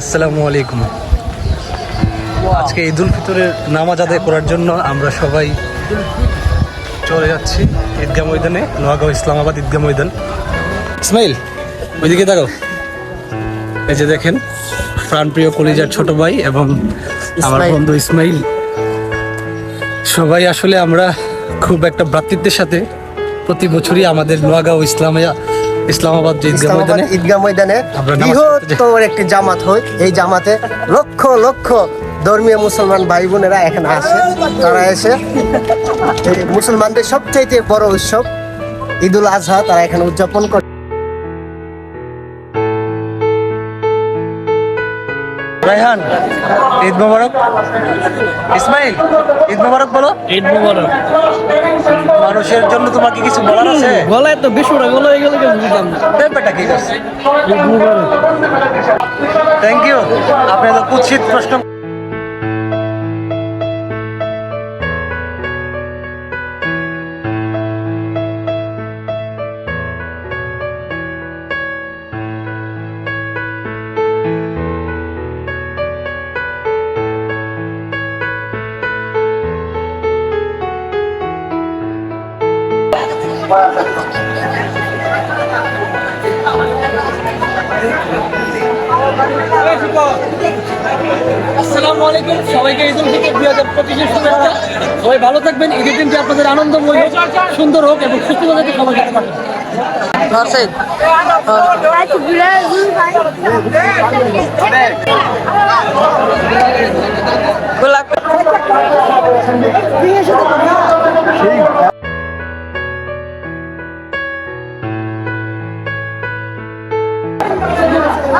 আসসালামু আলাইকুম। আজকে ঈদ উল ফিতরের নামাজ আদায় করার জন্য আমরা সবাই চলে যাচ্ছি ঈদগাহ ময়দানে নোয়াগাঁও ইসলামাবাদ ঈদগাহ ময়দান। ইসমাইল ওইদিকে দেখো এই যে দেখেন প্রাণপ্রিয় কলিজার ছোট ভাই এবং আমার বন্ধু ইসমাইল। সবাই আসলে আমরা খুব একটা ভ্রাতৃত্বের সাথে প্রতি বছরই আমাদের নোয়াগাঁও ইসলামিয়া ইসলামাবাদ যে ঈদগাহ ময়দানে ঈদগাহ ময়দানে। বৃহত্তর একটি জামাত হয়। এই জামাতে লক্ষ লক্ষ ধর্মীয় মুসলমান ভাই বোনেরা এখানে আসে। তারা এসে মুসলমানদের সবচাইতে বড় উৎসব ঈদ উল আজহা তারা এখানে উদযাপন করে। রায়হান ঈদ মোবারক। ইসমাইল ঈদ মোবারক বলো। ঈদ মুবারক। মানুষের জন্য তোমাকে কিছু বলার আছে? গলায় তো বেশুরা গলা হয়ে গেলে বুঝলাম না। ব্যাপারটা কি আছে থ্যাংক ইউ আপনি তো কুৎসিত প্রশ্ন আসসালামু আলাইকুম সবাইকে ঈদ উল ফিতর দুই হাজার পঁচিশের শুভেচ্ছা। সবাই ভালো থাকবেন ঈদের দিনটি আপনাদের আনন্দময় হোক সুন্দর হোক এবং সুস্থ যাতে সবাই যেতে পারেন ওই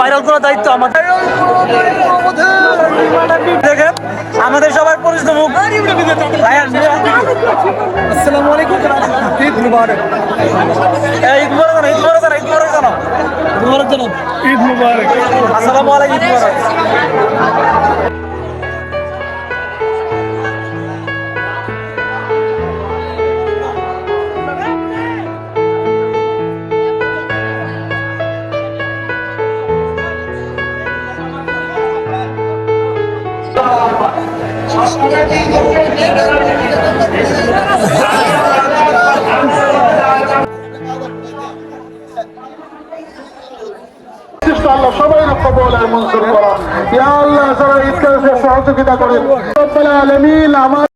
ভাইরাল করার দায়িত্ব আমাদের দেখেন আমাদের সবার পরিচিত মুখ আসসালামু আলাইকুম। ঈদ মুবারক। এই ঈদ মুবারক ঈদ মুবারক ঈদ মুবারক জানো। মুবারক জানাব ঈদ মুবারক আসসালামু আলাইকুম ঈদ মুবারক। সহযোগিতা করেন। আলমিন আমার